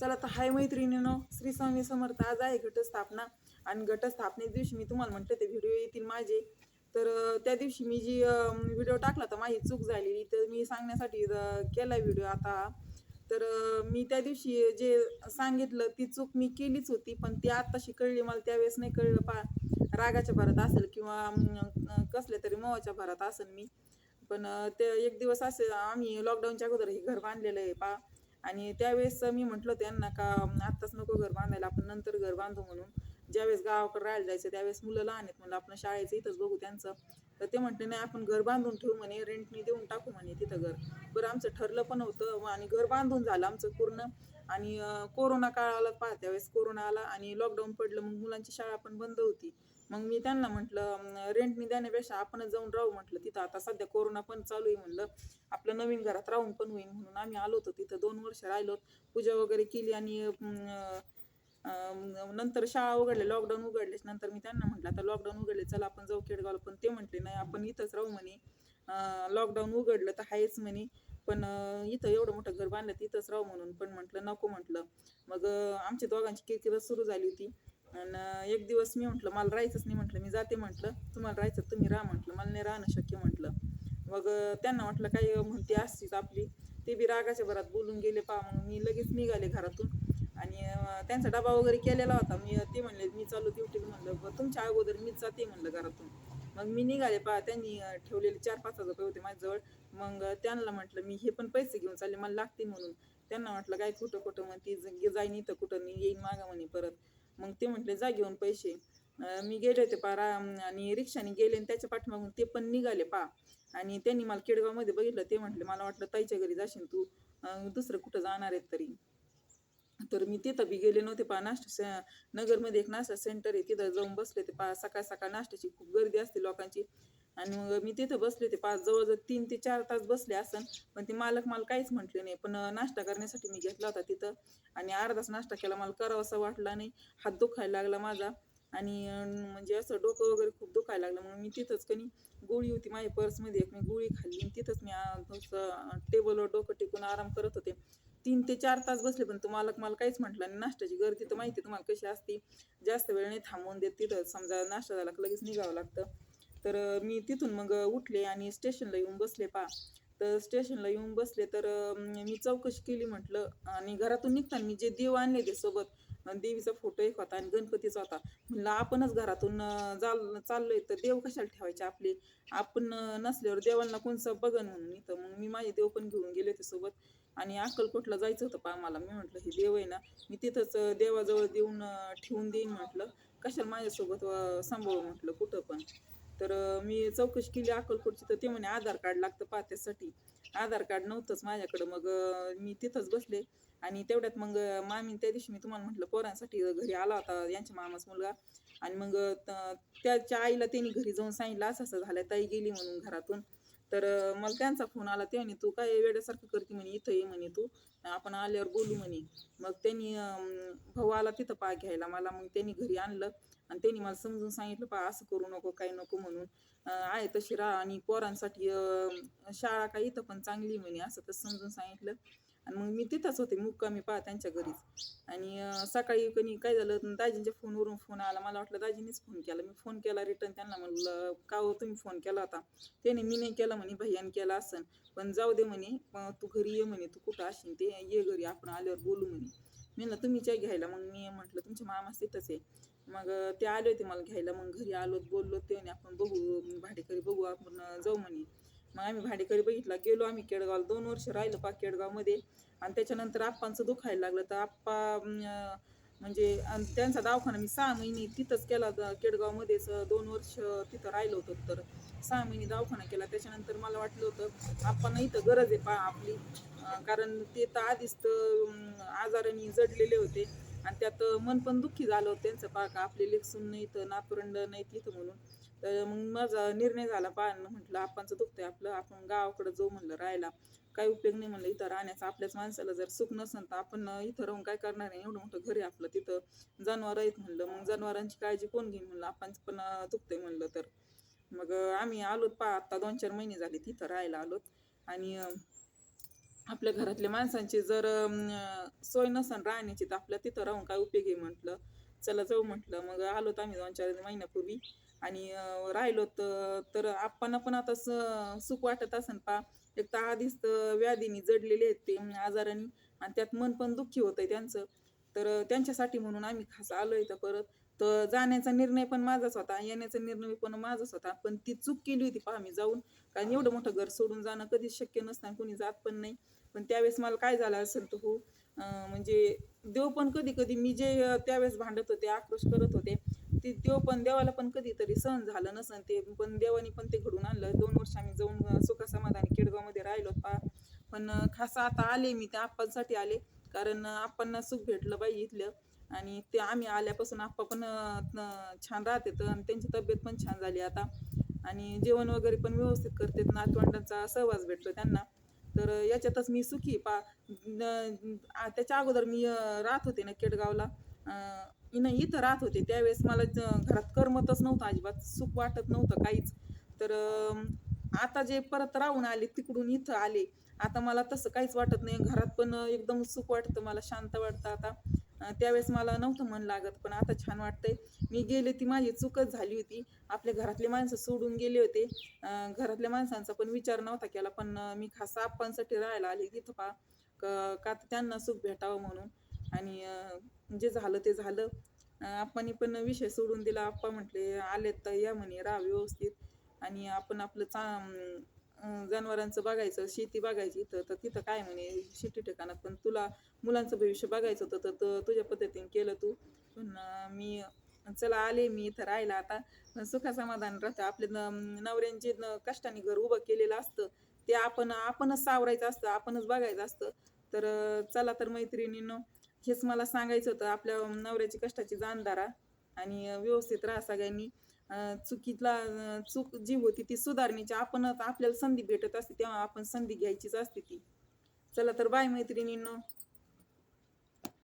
चला तर हाय मैत्रिणीनो श्री स्वामी समर्थ आज आहे घटस्थापना. आणि घटस्थापने दिवशी मी तुम्हाला म्हणते ते व्हिडिओ येतील माझे. तर त्या दिवशी मी जी व्हिडिओ टाकला तर माझी चूक झालेली तर मी सांगण्यासाठी केला व्हिडिओ आता. तर मी त्या दिवशी जे सांगितलं ती चूक मी केलीच होती पण ती आत्ताशी कळली मला त्यावेळेस नाही कळलं पा रागाच्या भरात असेल किंवा कसल्या तरी मोहाच्या भरात असेल मी. पण ते एक दिवस असे आम्ही लॉकडाऊनच्या अगोदर हे घर बांधलेलं आहे पा. आणि त्यावेळेस मी म्हटलं त्यांना का आत्ताच नको घर बांधायला आपण नंतर घर बांधू म्हणून. ज्यावेळेस गावाकडे राहायला जायचं त्यावेळेस मुलं लहान आहेत म्हणलं आपण शाळेचं इथंच बघू त्यांचं. तर ते म्हटले नाही आपण घर बांधून ठेवू म्हणे रेंटनी देऊन टाकू म्हणे तिथं घर. बरं आमचं ठरलं पण होतं आणि घर बांधून झालं आमचं पूर्ण. आणि कोरोना काळ पाहत्या वेळेस त्यावेळेस कोरोना आला आणि लॉकडाऊन पडलं मग मुलांची शाळा पण बंद होती. मग मी त्यांना म्हटलं रेंटनी देण्यापेक्षा आपणच जाऊन राहू म्हटलं. तिथं आता सध्या कोरोना पण चालू आहे म्हणलं. आपलं नवीन घरात राहून पण होईल म्हणून आम्ही आलो होतो तिथं. दोन वर्ष राहिलो. पूजा वगैरे केली आणि नंतर शाळा उघडल्या. लॉकडाऊन उघडलेच नंतर मी त्यांना म्हटलं आता लॉकडाऊन उघडले चला आपण जाऊ केडगावला पण ते म्हटले नाही आपण इथंच राहू म्हणे. लॉकडाऊन उघडलं तर आहेच म्हणे. पण इथं एवढं मोठं घर बांधलं तिथंच राहू म्हणून पण म्हटलं नको म्हटलं. मग आमच्या दोघांची किरकिर सुरू झाली होती. आणि एक दिवस मी म्हटलं मला राहायचंच नाही म्हटलं. मी जाते म्हटलं तुम्हाला राहायचं तुम्ही राहा म्हटलं. मला नाही राहणं शक्य म्हटलं. मग त्यांना म्हटलं काही म्हणते असतीच आपली. ते बी रागाच्या भरात बोलून गेले पा मग मी लगेच निघाले घरातून. आणि त्यांचा डबा वगैरे केलेला होता. मी ते म्हणले मी चालू ड्युटीला म्हणलं तुमच्या अगोदर मीच जाते म्हणलं घरातून. मग मी निघाले पा त्यांनी ठेवलेले चार पाच हजार रुपये होते माझ्याजवळ. मग त्यांना म्हटलं मी हे पण पैसे घेऊन चालले मला लागते म्हणून. त्यांना म्हटलं काय कुठं कुठं मग ती जाईन इथं कुठं मी येईन मागा म्हणे परत. मग ते म्हटले जा घेऊन पैसे. मी गेले होते पारा आणि रिक्षाने गेले आणि त्याच्या पाठीमागून ते पण निघाले पा. आणि त्यांनी मला केडगावमध्ये बघितलं ते म्हटले मला वाटलं ताईच्या घरी जाशील तू. दुसरं कुठं जाणार आहेत तरी. तर मी तिथं बी गेले नव्हते पा. नाश्ता नगरमध्ये एक नाश्ता सेंटर आहे तिथं जाऊन बसले ते पा. सकाळ सकाळ नाश्त्याची खूप गर्दी असते लोकांची. आणि मग मी तिथं बसले ते पाच जवळजवळ तीन ते चार तास बसले असन. पण ते मालक मला काहीच म्हटले नाही. पण नाश्ता करण्यासाठी मी घेतला होता तिथं. आणि अर्धाच नाश्ता केला. मला करावासा वाटला नाही. हात दुखायला लागला माझा. आणि म्हणजे असं डोकं वगैरे खूप दुखायला लागलं. मग मी तिथंच कणी गोळी होती माझ्या पर्समध्ये. एक मी गोळी खाल्ली आणि तिथंच मी थोडंसं टेबलवर डोकं टेकून आराम करत होते. तीन ते चार तास बसले. पण तो मालक मला काहीच म्हटलं आणि नाश्त्याची गर्दी तर माहिती आहे तुम्हाला कशी असते. जास्त वेळ नाही थांबवून देत तिथं. समजा नाश्ता झाला लगेच निघावं लागतं. तर मी तिथून मग उठले आणि स्टेशनला येऊन बसले पा तर स्टेशनला येऊन बसले तर मी चौकशी केली म्हटलं आणि घरातून निघताना मी जे देव आणले ते सोबत देवीचा फोटो एक होता आणि गणपतीचा होता. म्हणलं आपणच घरातून जाल चाललोय तर देव कशाला ठेवायचे आपले? आपण नसल्यावर देवांना कोणचं बघन म्हणून तर मग मी माझे देव पण घेऊन गेले होते सोबत आणि अक्कलकोटला जायचं होतं पा मला. मी म्हटलं हे देव आहे ना मी तिथंच देवाजवळ देऊन ठेवून देईन म्हटलं. कशाला माझ्यासोबत सांभाळू म्हटलं कुठं पण? तर मी चौकशी केली अक्कलकोटची तर ते म्हणे आधार कार्ड लागतं पाहत्यासाठी. आधार कार्ड नव्हतंच माझ्याकडं. मग मी तिथंच बसले. आणि तेवढ्यात मग अं, मामी त्या दिवशी मी तुम्हाला म्हटलं पोरांसाठी घरी आला होता यांच्या मामाच मुलगा. आणि मग त- त्याच्या आईला त्यांनी घरी जाऊन सांगितलं असं असं झालं ताई गेली म्हणून घरातून. तर मग मला त्यांचा फोन आला ते म्हणे तू काय वेड्यासारखं करते म्हणे इथं ये म्हणे तू. आपण आल्यावर बोलू म्हणे. मग त्यांनी भाऊ आला तिथं पा घ्यायला मला. मग त्यांनी घरी आणलं. आणि त्यांनी मला समजून सांगितलं पा असं करू नको काही नको म्हणून. आहे तशी राहा आणि पोरांसाठी शाळा काय इथं पण चांगली म्हणे असं तर समजून सांगितलं. आणि मग मी तिथंच होते मुक्कामी पहा त्यांच्या घरीच. आणि सकाळी कणी काय झालं दाजींच्या फोनवरून फोन आला. मला वाटलं दाजींनीच फोन केला. मी फोन केला रिटर्न त्यांना म्हणलं का हो तुम्ही फोन केला होता? त्याने मी नाही केला म्हणे भैयाने केला असन. पण जाऊ दे म्हणे तू घरी ये म्हणे तू कुठं असेल ते ये घरी आपण आल्यावर बोलू म्हणे. मी म्हणलं तुम्ही च्या घ्यायला. मग मी म्हटलं तुमच्या मामा तिथंच आहे. मग ते आले होते मला घ्यायला. मग घरी आलो बोललो ते म्हणे आपण बघू भाडेकरी बघू आपण जाऊ म्हणे. मग आम्ही भाडेकरी बघितला गेलो आम्ही केडगावला दोन वर्ष राहिलो पा केडगावमध्ये. आणि त्याच्यानंतर आप्पांचं दुखायला लागलं. तर आप्पा म्हणजे आणि त्यांचा दवाखाना मी सहा महिने तिथंच केला. केडगावमध्येच दोन वर्ष तिथं राहिलो होतो. तर सहा महिने दवाखाना केला. त्याच्यानंतर मला वाटलं होतं आपण इथं गरज आहे पा आपली. कारण ते तर आधीच तर आजाराने जडलेले होते. आणि त्यात मन पण दुःखी झालं होतं. त्यांचं पा का आपले लेखसून नाही तर नातवंड नाही तिथं म्हणून. तर मग माझा निर्णय झाला पा म्हटलं आपणचं दुखतंय आपलं. आपण गावाकडं जाऊ म्हणलं राहायला. काही उपयोग नाही म्हणलं इथं राहण्याचा. आपल्याच माणसाला जर सुख नसेल तर आपण इथं राहून काय करणार आहे? एवढं मोठं घर आहे आपलं तिथं. जनावर आहेत म्हणलं. मग जनावरांची काळजी कोण घेईन म्हणलं? आपण पण दुखतंय म्हणलं तर. मग आम्ही आलोत पा आता दोन चार महिने झाले तिथं राहायला आलोत. आणि आपल्या घरातल्या माणसांची जर सोय नसन राहण्याची तर आपल्या तिथं राहून काय उपयोग आहे म्हटलं? चला जाऊ म्हटलं. मग आलो आम्ही दोन चार महिन्यापूर्वी. आणि राहिलो तर आपण पण आता स- सुख वाटत असन पा. एक तर आधीच तर जडलेले आहेत ते आजाराने. आणि त्यात मन पण दुःखी होतंय त्यांचं. तर त्यांच्यासाठी म्हणून आम्ही खास आलो तर परत. तर जाण्याचा निर्णय पण माझाच होता येण्याचा निर्णय पण माझाच होता पण ती चूक केली होती पहा मी जाऊन. कारण एवढं मोठं घर सोडून जाणं कधीच शक्य नसतं आणि कोणी जात पण नाही. पण त्यावेळेस मला काय झालं असेल तर हो म्हणजे देव पण कधी कधी मी जे त्यावेळेस भांडत होते आक्रोश करत होते ते देव पण देवाला पण कधीतरी सहन झालं नसन ते पण देवानी पण ते घडून आणलं. दोन वर्ष आम्ही जाऊन सुखासमाधानी केडगावमध्ये राहिलो पा पण खासा खास आता आले मी त्या आप्पांसाठी आले. कारण आप्पांना सुख भेटलं बाई इथलं. आणि ते आम्ही आल्यापासून आप्पा पण छान राहते आणि त्यांची तब्येत पण छान झाली आता. आणि जेवण वगैरे पण व्यवस्थित करतात नातवंडांचा सहवास भेटतो त्यांना. तर याच्यातच मी सुखी पा त्याच्या अगोदर मी राहत होते ना केडगावला. इन इथं राहत होते. त्यावेळेस मला घरात करमतच नव्हतं अजिबात. सुख वाटत नव्हतं काहीच. तर आता जे परत राहून आले तिकडून इथं आले आता मला तसं काहीच वाटत नाही. घरात पण एकदम सुख वाटतं मला शांत वाटतं आता. त्यावेळेस मला नव्हतं मन लागत पण आता छान वाटतंय. मी गेले ती माझी चूकच झाली होती. आपल्या घरातले माणसं सोडून गेले होते. घरातल्या माणसांचा पण विचार नव्हता केला पण मी खास आप्पांसाठी राहायला आले तिथं पा का तर त्यांना सुख भेटावं म्हणून. आणि जे झालं ते झालं. आप्पांनी पण विषय सोडून दिला. आप्पा म्हटले आले तर या म्हणे राहा व्यवस्थित. आणि आपण आपलं चा जनावरांचं बघायचं शेती बघायची इथं तर तिथं काय म्हणे शेती ठिकाणात पण तुला मुलांचं भविष्य बघायचं होतं तर तुझ्या पद्धतीने केलं तू. पण मी चला आले मी इथं राहिला आता. सुखासमाधान राहतं. आपले न- नवऱ्यांचे कष्टाने घर उभं केलेलं असतं. ते आपण आपणच सावरायचं असतं आपणच बघायचं असतं. तर चला तर मैत्रिणींनो हेच मला सांगायचं होतं. आपल्या नवऱ्याची कष्टाची जाण धरा आणि व्यवस्थित राहा सगळ्यांनी. चुकीतला चूक जी होती ती सुधारण्याची आपण आपल्याला संधी भेटत असते तेव्हा आपण संधी घ्यायचीच असते ती. चला तर बाय मैत्रिणींनो.